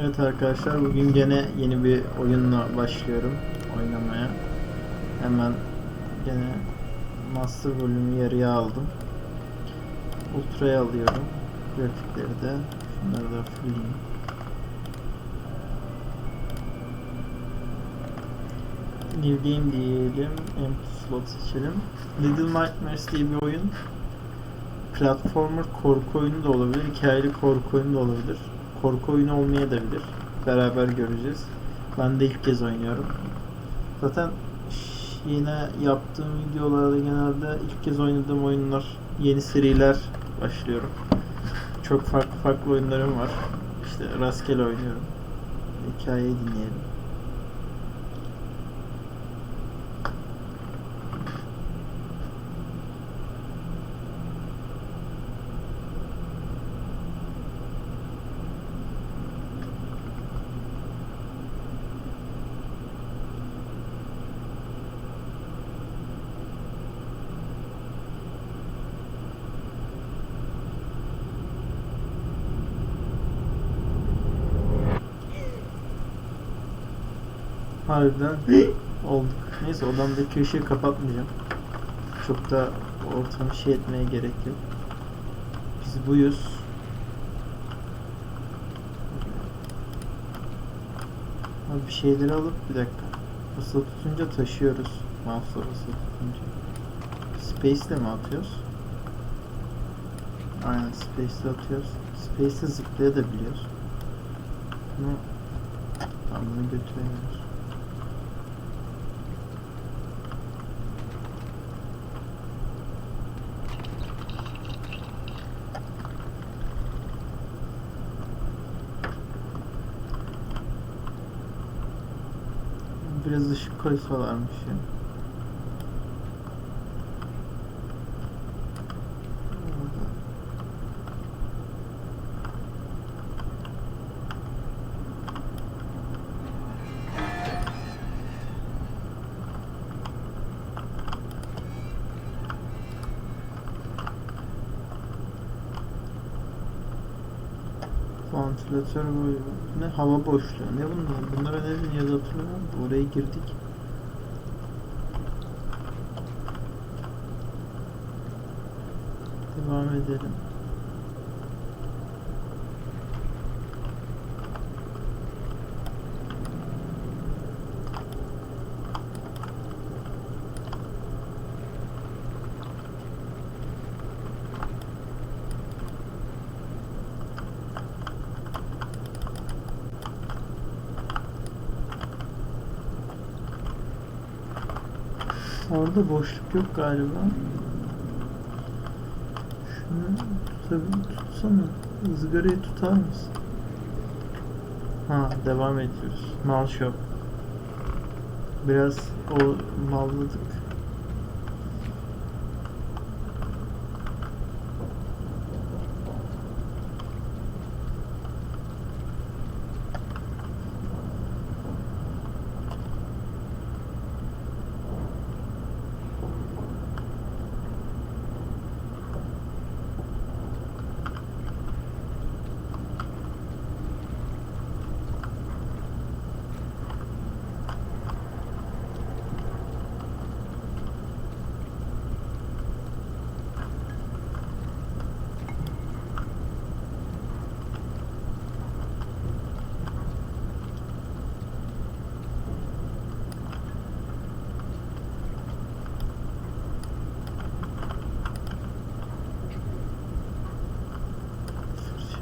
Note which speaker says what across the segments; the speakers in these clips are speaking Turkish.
Speaker 1: Evet arkadaşlar bugün gene yeni bir oyunla başlıyorum oynamaya. Hemen gene Master bölümü yarıya aldım. Ultra'ya alıyorum. Grafikleri de. Şunları da fulleyim. New Game diyelim. Empty slot seçelim. Little Nightmares diye bir oyun. Platformer korku oyunu da olabilir. Hikayeli korku oyunu da olabilir. Korku oyunu olmayabilir. Beraber göreceğiz. Ben de ilk kez oynuyorum. Zaten yine yaptığım videolarda genelde ilk kez oynadığım oyunlar, yeni seriler başlıyorum. Çok farklı farklı oyunlarım var. İşte rastgele oynuyorum. Hikayeyi dinleyelim. Harbiden olduk. Neyse odamdaki ışığı kapatmayacağım. Çok da ortamı şey etmeye gerek yok. Biz buyuz. Abi bir şeyleri alıp bir dakika. Basılı tutunca taşıyoruz. Mouse'la basılı tutunca. Space'le mi atıyoruz? Aynen Space'le atıyoruz. Space'le zıplayabiliyoruz. Bunu Tamam bunu götüremiyoruz. Biraz ışık koysalarmış ya. Vantilatör boyu. Ne hava boşluğu. Ne bunlar? Bunlara ne deniyordu hatırlamıyor musun? Oraya girdik. Devam edelim. Orada boşluk yok galiba. Şunu tutabil tutsana. Izgarayı tutar mısın? Ha devam ediyoruz. Mal shop. Biraz o malladık.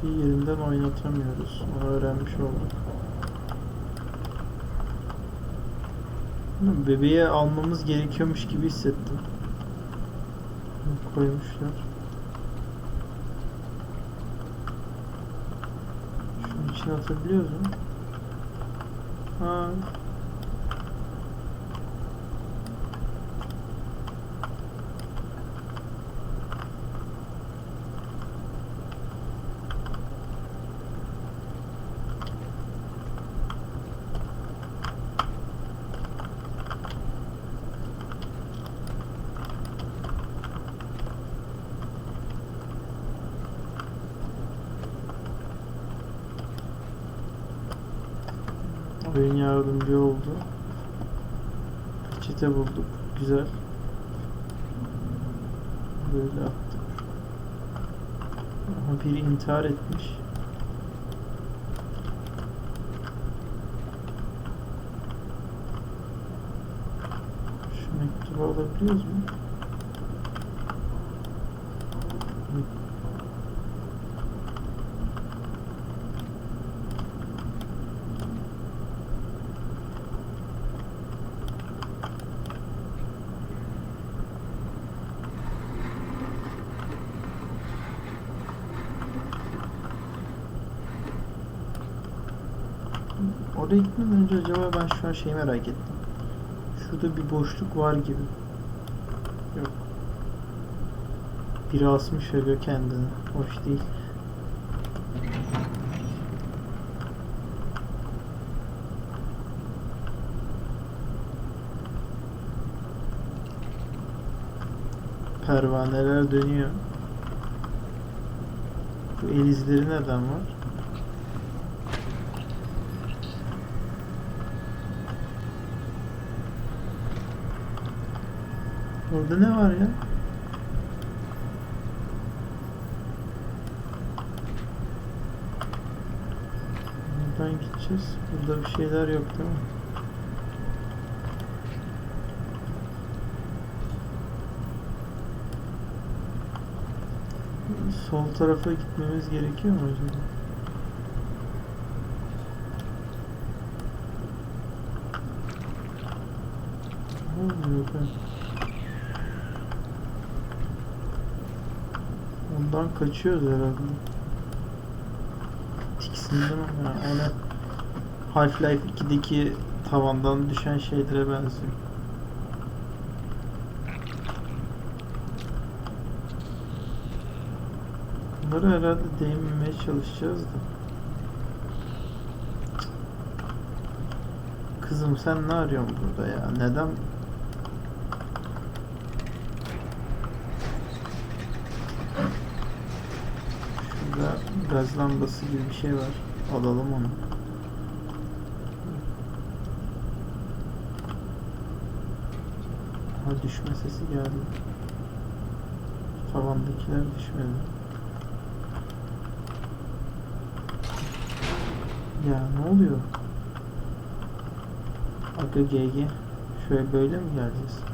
Speaker 1: Şeyi yerinden oynatamıyoruz. Onu öğrenmiş olduk. Bebeği almamız gerekiyormuş gibi hissettim. Koymuşlar. Şunun içine atabiliyoruz mu? Ha. Oyun yardımcı oldu. Peçete bulduk. Güzel. Böyle attık. Ama biri intihar etmiş. Şu mektubu alabiliyoruz mu? Oraya gitmeden önce acaba ben şu an şeyi merak ettim. Şurada bir boşluk var gibi. Yok. Biri asmış öyle kendini. Hoş değil. Pervaneler dönüyor. Bu el izleri neden var? Orada ne var ya? Buradan gideceğiz. Burada bir şeyler yok değil mi? Sol tarafa gitmemiz gerekiyor mu acaba? Ne oluyor? Ondan kaçıyoruz herhalde. Tiksindim ya. Ne? Half-Life 2'deki tavandan düşen şeylere benziyor. Bunları herhalde değinmemeye çalışacağız da. Kızım sen ne arıyorsun burada ya? Neden Şurada gaz lambası gibi bir şey var. Alalım onu. Ha düşme sesi geldi. Tavandakiler düşmedi. Ya ne oluyor? Aga GG. Şöyle böyle mi geleceğiz?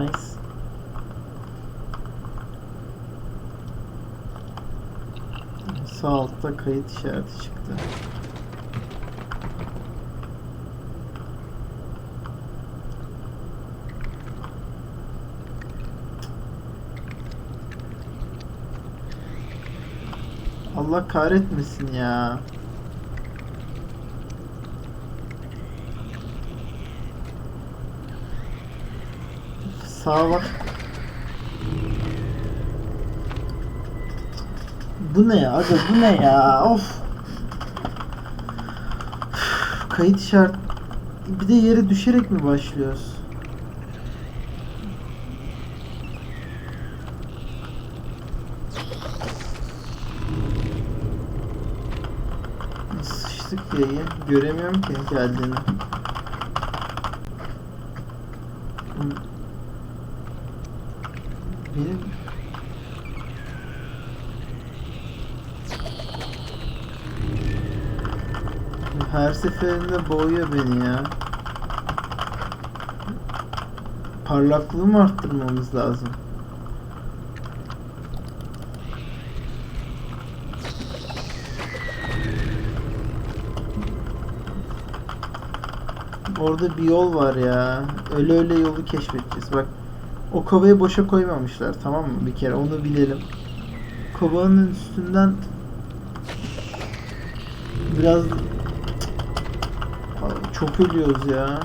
Speaker 1: Nice. Sağ altta kayıt işareti çıktı. Allah kahretmesin ya. Sağa bak. Bu ne ya? Aga bu ne ya? Of. Kayıt işaret. Bir de yere düşerek mi başlıyoruz? Sıçtık diye göremiyorum ki geldiğini. Benim her seferinde boğuyor beni ya. Parlaklığımı arttırmamız lazım. Orada bir yol var ya. Öyle öyle yolu keşfedeceğiz. Bak o kovayı boşa koymamışlar tamam mı? Bir kere onu bilelim. Kovanın üstünden biraz çok ölüyoruz ya.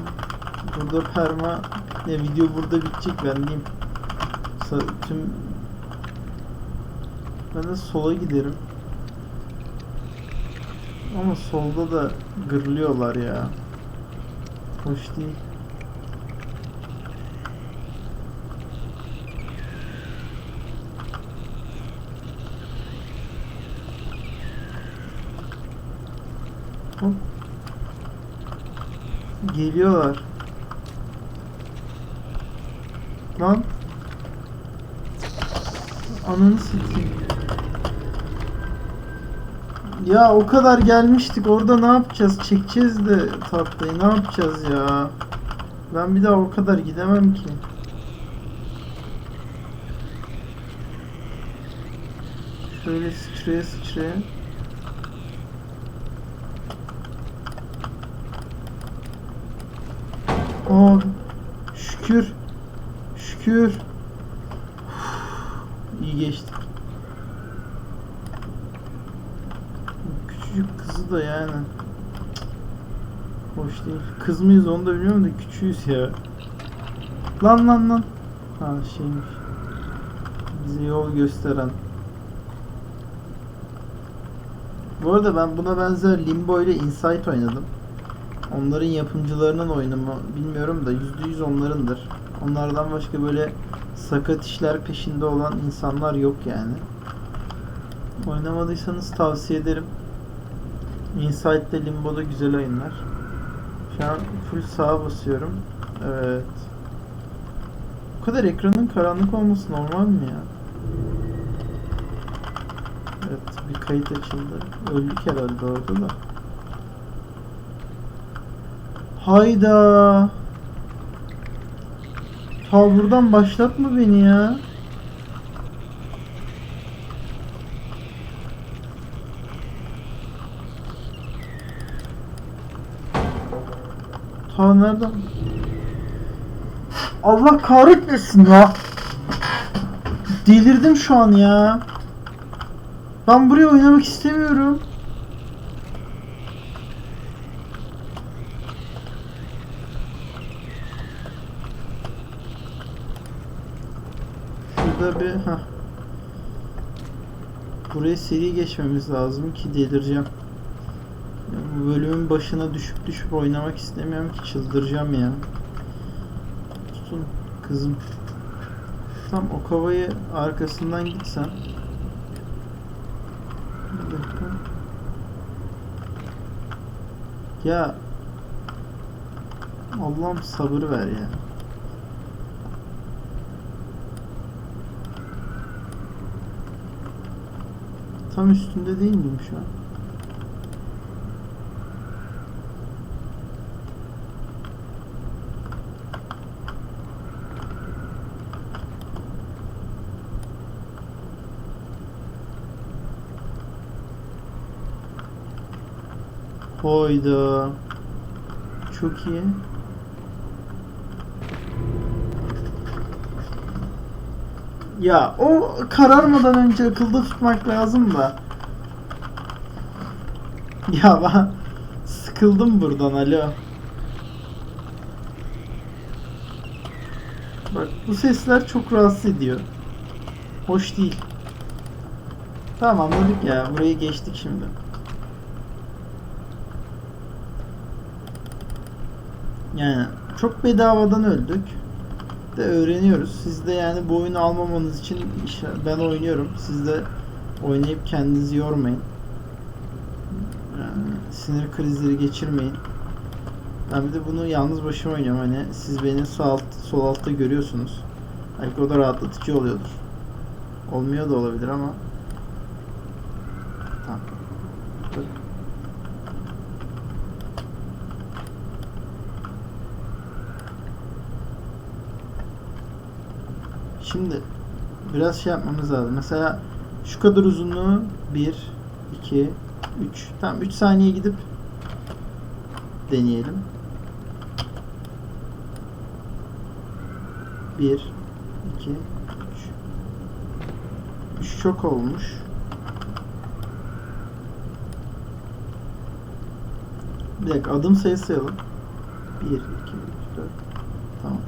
Speaker 1: Burada perma ya video burada bitecek ben diyeyim. Tüm ben de sola giderim. Ama solda da gırlıyorlar ya. Hoş değil. Hop. Geliyorlar. Lan. Ananı satayım. Ya o kadar gelmiştik orada ne yapacağız? Çekeceğiz de tahtayı ne yapacağız ya? Ben bir daha o kadar gidemem ki. Şöyle sıçraya sıçraya. Aa, şükür. Şükür. Uf, İyi geçtik. Küçücük kızı da yani. Hoş değil. Kız mıyız onu da bilmiyorum da küçüğüz ya. Lan lan lan. Ha şeymiş. Bize yol gösteren. Bu arada ben buna benzer Limbo ile Insight oynadım. Onların yapımcılarının oyunu mu bilmiyorum da %100 onlarındır. Onlardan başka böyle sakat işler peşinde olan insanlar yok yani. Oynamadıysanız tavsiye ederim. Insight ile Limbo'da güzel oyunlar. Şu an full sağa basıyorum. Evet. Bu kadar ekranın karanlık olması normal mi ya? Evet bir kayıt açıldı. Öldük herhalde orada da. Hayda. Ta buradan başlatma beni ya. Ta nereden? Allah kahretmesin ya. Delirdim şu an ya. Ben buraya oynamak istemiyorum. Şurada bir ha. Buraya seri geçmemiz lazım ki delireceğim. Bu bölümün başına düşüp düşüp oynamak istemiyorum ki çıldıracağım ya. Tutun kızım. Tam o kovayı arkasından gitsen. Ya Allah'ım sabır ver ya. Tam üstünde değil miyim şu an? Hayda. Çok iyi. Ya o kararmadan önce akılda tutmak lazım da. Ya ben sıkıldım buradan alo. Bak bu sesler çok rahatsız ediyor. Hoş değil. Tamam anladık ya. Burayı geçtik şimdi. Yani çok bedavadan öldük. De öğreniyoruz. Siz de yani bu oyunu almamanız için ben oynuyorum. Siz de oynayıp kendinizi yormayın. Yani sinir krizleri geçirmeyin. Ben bir de bunu yalnız başıma oynuyorum. Hani siz beni sağ alt, sol altta görüyorsunuz. Belki o da rahatlatıcı oluyordur. Olmuyor da olabilir ama. Tamam. Dur. Şimdi biraz şey yapmamız lazım. Mesela şu kadar uzunluğu 1 2 3 Tamam 3 saniye gidip deneyelim. 1 2 3 3 çok olmuş. Bir dakika adım sayısı sayalım. 1 2 3 4 Tamam.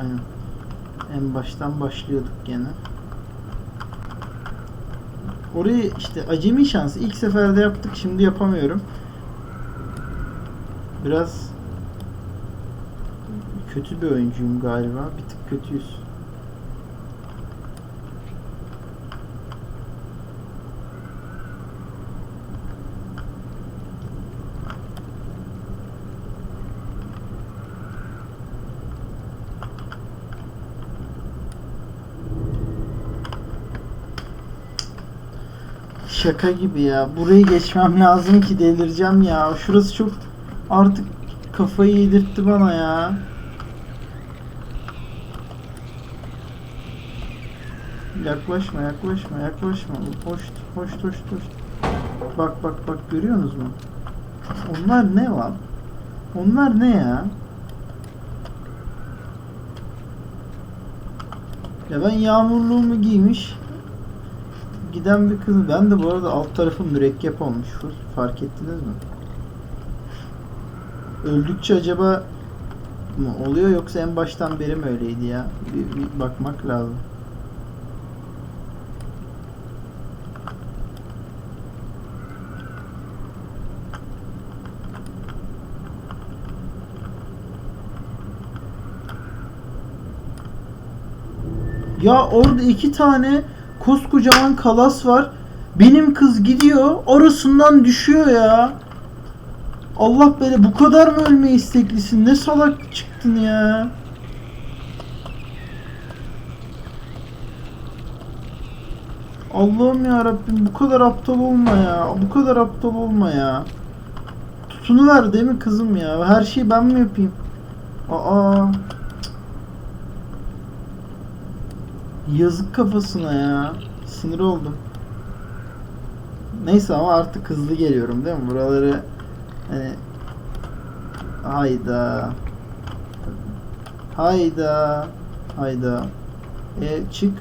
Speaker 1: Aynen. En baştan başlıyorduk gene. Orayı işte acemi şansı. ilk seferde yaptık şimdi yapamıyorum. Biraz kötü bir oyuncuyum galiba. Bir tık kötüyüz. Şaka gibi ya. Burayı geçmem lazım ki delireceğim ya. Şurası çok artık kafayı yedirtti bana ya. Yaklaşma, yaklaşma, yaklaşma. Hoş, hoş, hoş, hoş. Bak, bak, bak görüyorsunuz mu? Onlar ne lan? Onlar ne ya? Ya ben yağmurluğumu giymiş giden bir kız. Ben de bu arada alt tarafım mürekkep olmuş. Fark ettiniz mi? Öldükçe acaba mı oluyor yoksa en baştan beri mi öyleydi ya? Bir, bir bakmak lazım. Ya orada iki tane koskocaman kalas var. Benim kız gidiyor arasından düşüyor ya. Allah böyle bu kadar mı ölme isteklisin? Ne salak çıktın ya. Allah'ım ya Rabbim bu kadar aptal olma ya. Bu kadar aptal olma ya. Tutunuver değil mi kızım ya? Her şeyi ben mi yapayım? Aa. Yazık kafasına ya. Sinir oldum. Neyse ama artık hızlı geliyorum değil mi? Buraları hani hayda. Hayda. Hayda. E çık.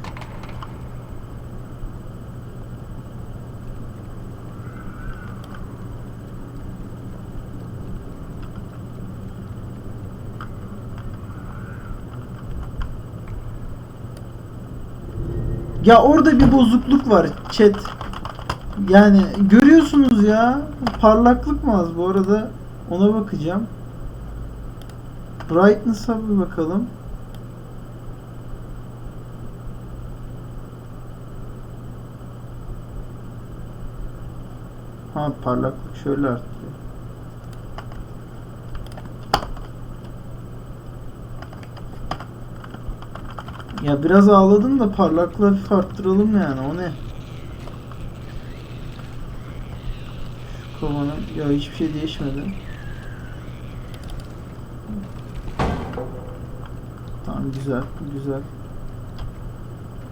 Speaker 1: Ya orada bir bozukluk var chat. Yani görüyorsunuz ya. Parlaklık mı az bu arada? Ona bakacağım. Brightness'a bir bakalım. Ha parlaklık şöyle artıyor. Ya biraz ağladım da parlaklığı hafif arttıralım yani o ne? Şu kovanın ya hiçbir şey değişmedi. Tamam güzel güzel.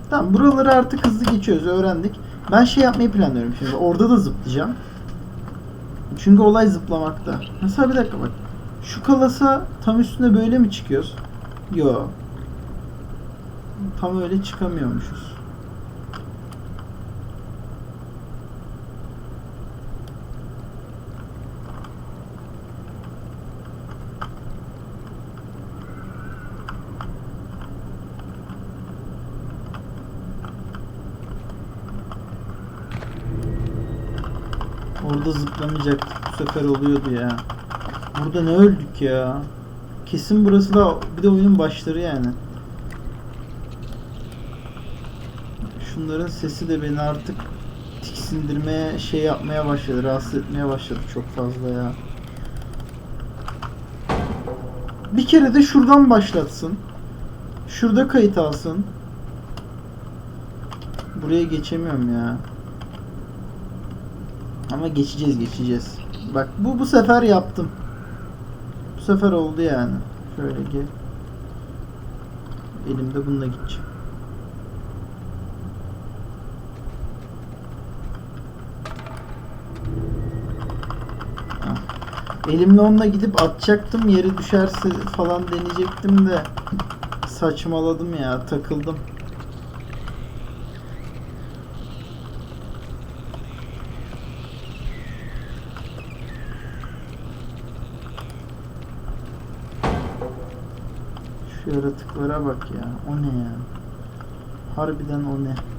Speaker 1: Tamam buraları artık hızlı geçiyoruz öğrendik. Ben şey yapmayı planlıyorum şimdi orada da zıplayacağım. Çünkü olay zıplamakta. Mesela bir dakika bak. Şu kalasa tam üstüne böyle mi çıkıyoruz? Yo. Tam öyle çıkamıyormuşuz. Orada zıplamayacaktık. Bu sefer oluyordu ya. Burada ne öldük ya. Kesin burası da bir de oyunun başları yani. Şunların sesi de beni artık tiksindirmeye, şey yapmaya başladı, rahatsız etmeye başladı çok fazla ya. Bir kere de şuradan başlatsın. Şurada kayıt alsın. Buraya geçemiyorum ya. Ama geçeceğiz, geçeceğiz. Bak bu bu sefer yaptım. Bu sefer oldu yani. Şöyle gel. Elimde bununla gideceğim. Elimle onunla gidip atacaktım yere düşerse falan deneyecektim de saçmaladım ya takıldım. Şu yaratıklara bak ya o ne ya harbiden o ne.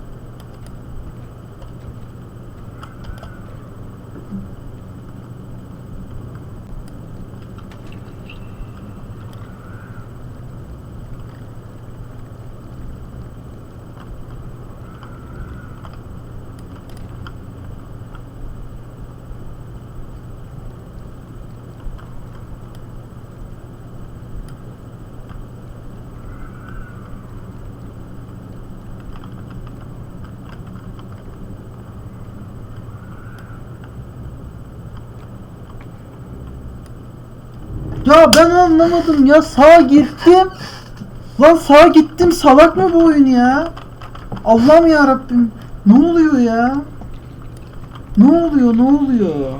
Speaker 1: Ya ben anlamadım ya sağa gittim. Lan sağa gittim salak mı bu oyun ya? Allah'ım ya Rabbim. Ne oluyor ya? Ne oluyor ne oluyor?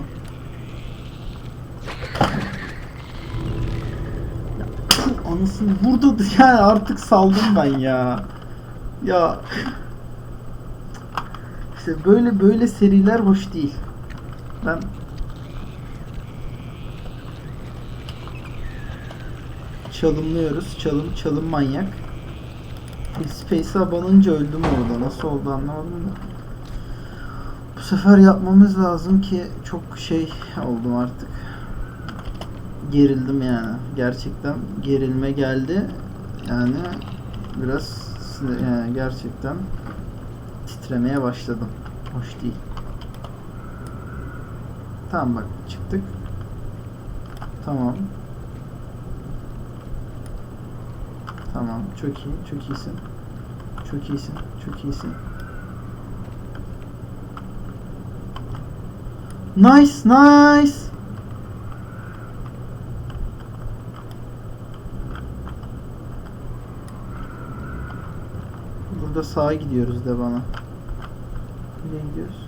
Speaker 1: Anasını burada da- ya artık saldım ben ya. Ya işte böyle böyle seriler hoş değil. Ben çalımlıyoruz. Çalım çalım manyak. Full Space'a banınca öldüm orada. Nasıl oldu anlamadım da. Bu sefer yapmamız lazım ki çok şey oldum artık. Gerildim yani. Gerçekten gerilme geldi. Yani biraz yani gerçekten titremeye başladım. Hoş değil. Tamam bak çıktık. Tamam. Tamam. Çok iyi. Çok iyisin. Çok iyisin. Çok iyisin. Nice, nice. Burada sağa gidiyoruz de bana. Nereye gidiyoruz?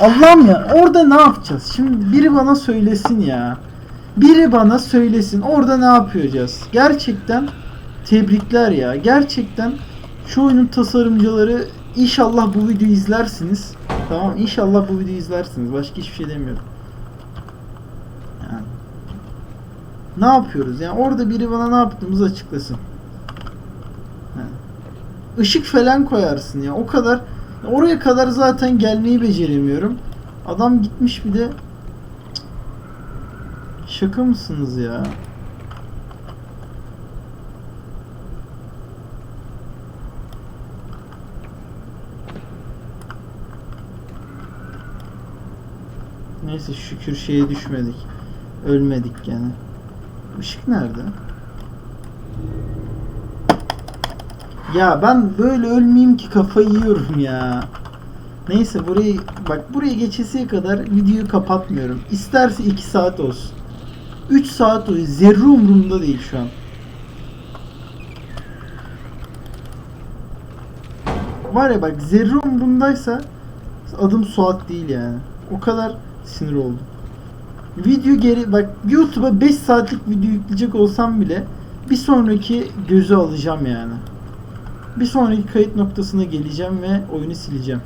Speaker 1: Allah'ım ya orada ne yapacağız? Şimdi biri bana söylesin ya. Biri bana söylesin. Orada ne yapacağız? Gerçekten tebrikler ya. Gerçekten şu oyunun tasarımcıları inşallah bu videoyu izlersiniz. Tamam inşallah bu videoyu izlersiniz. Başka hiçbir şey demiyorum. Yani. Ne yapıyoruz? Yani orada biri bana ne yaptığımızı açıklasın. Işık falan koyarsın ya. O kadar oraya kadar zaten gelmeyi beceremiyorum. Adam gitmiş bir de. Şaka mısınız ya? Neyse şükür şeye düşmedik. Ölmedik gene. Işık nerede? Ya ben böyle ölmeyeyim ki kafayı yiyorum ya. Neyse burayı bak buraya geçesiye kadar videoyu kapatmıyorum. İsterse 2 saat olsun. 3 saat olsun. Zerre umurumda değil şu an. Var ya bak zerre umurumdaysa adım Suat değil yani. O kadar sinir oldum. Video geri bak YouTube'a 5 saatlik video yükleyecek olsam bile bir sonraki gözü alacağım yani. Bir sonraki kayıt noktasına geleceğim ve oyunu sileceğim.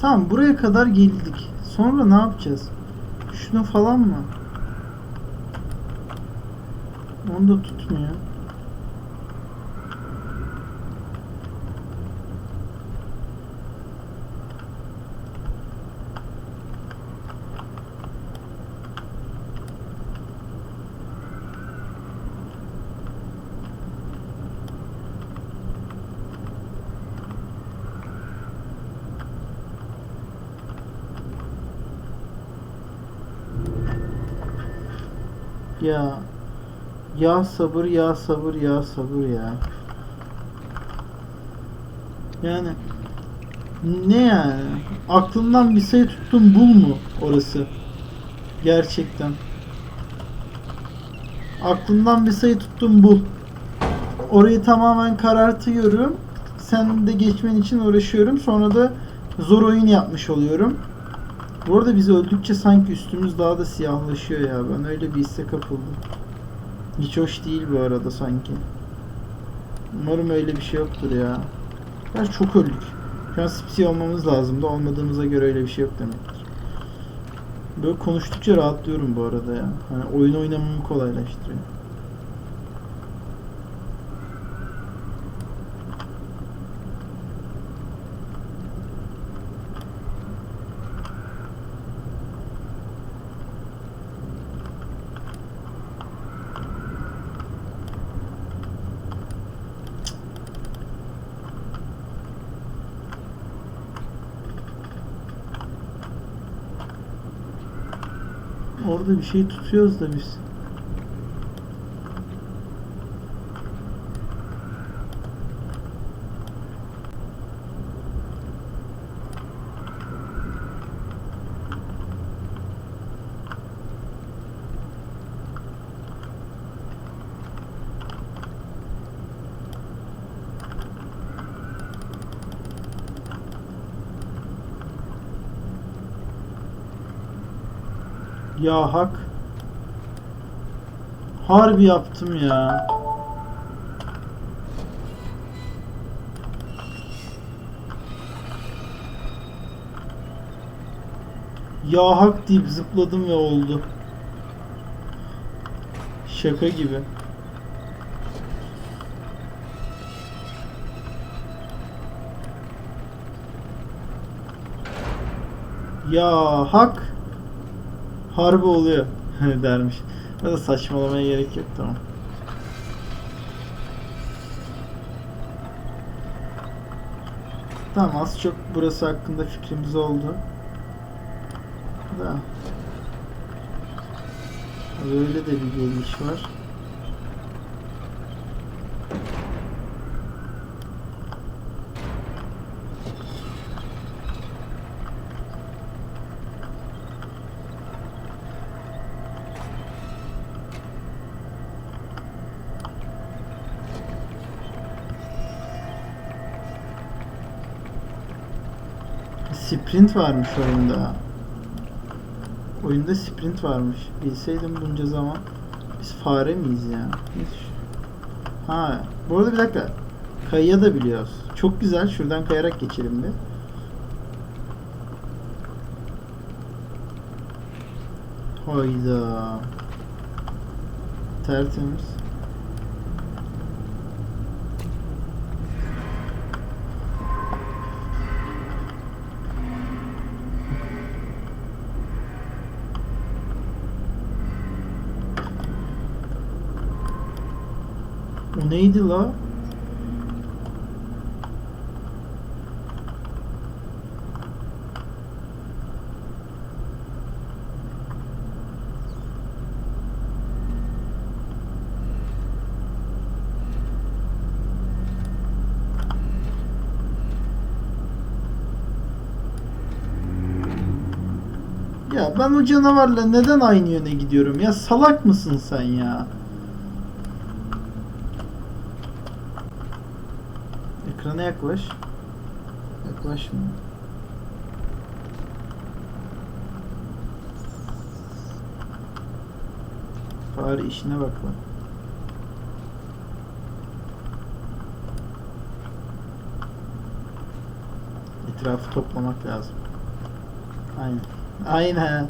Speaker 1: Tamam buraya kadar geldik. Sonra ne yapacağız? Şunu falan mı? Onu da tutmuyor. Ya ya sabır ya sabır ya sabır ya. Yani ne yani? Aklımdan bir şey tuttum bul mu orası? Gerçekten. Aklımdan bir sayı tuttum bul. Orayı tamamen karartıyorum. Sen de geçmen için uğraşıyorum. Sonra da zor oyun yapmış oluyorum. Bu arada biz öldükçe sanki üstümüz daha da siyahlaşıyor ya. Ben öyle bir hisse kapıldım. Hiç hoş değil bu arada sanki. Umarım öyle bir şey yoktur ya. Ya çok öldük. Şu an sipsi olmamız lazım da olmadığımıza göre öyle bir şey yok demektir. Böyle konuştukça rahatlıyorum bu arada ya. Hani oyun oynamamı kolaylaştırıyor. Bir şey tutuyoruz da biz. Ya hak. Harbi yaptım ya. Ya hak deyip zıpladım ve oldu. Şaka gibi. Ya hak. Harbi oluyor dermiş. Ya da saçmalamaya gerek yok tamam. Tamam az çok burası hakkında fikrimiz oldu. Da. Böyle de bir geliş var. Sprint varmış oyunda. Oyunda sprint varmış. Bilseydim bunca zaman. Biz fare miyiz ya? Hiç. Ha, bu arada bir dakika. Kayıya da biliyoruz. Çok güzel. Şuradan kayarak geçelim bir. Hayda. Tertemiz. O neydi la? Ya ben o canavarla neden aynı yöne gidiyorum ya salak mısın sen ya? Ekrana yaklaş. Yaklaş mı? Fare işine bak lan. Etrafı toplamak lazım. Aynen. Aynen.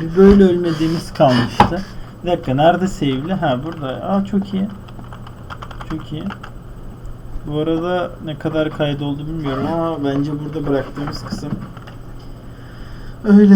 Speaker 1: Bir böyle ölmediğimiz kalmıştı. Bir dakika nerede save'li? Ha burada. Aa çok iyi. Çok iyi. Bu arada ne kadar kaydoldu bilmiyorum ama bence burada bıraktığımız kısım öyle.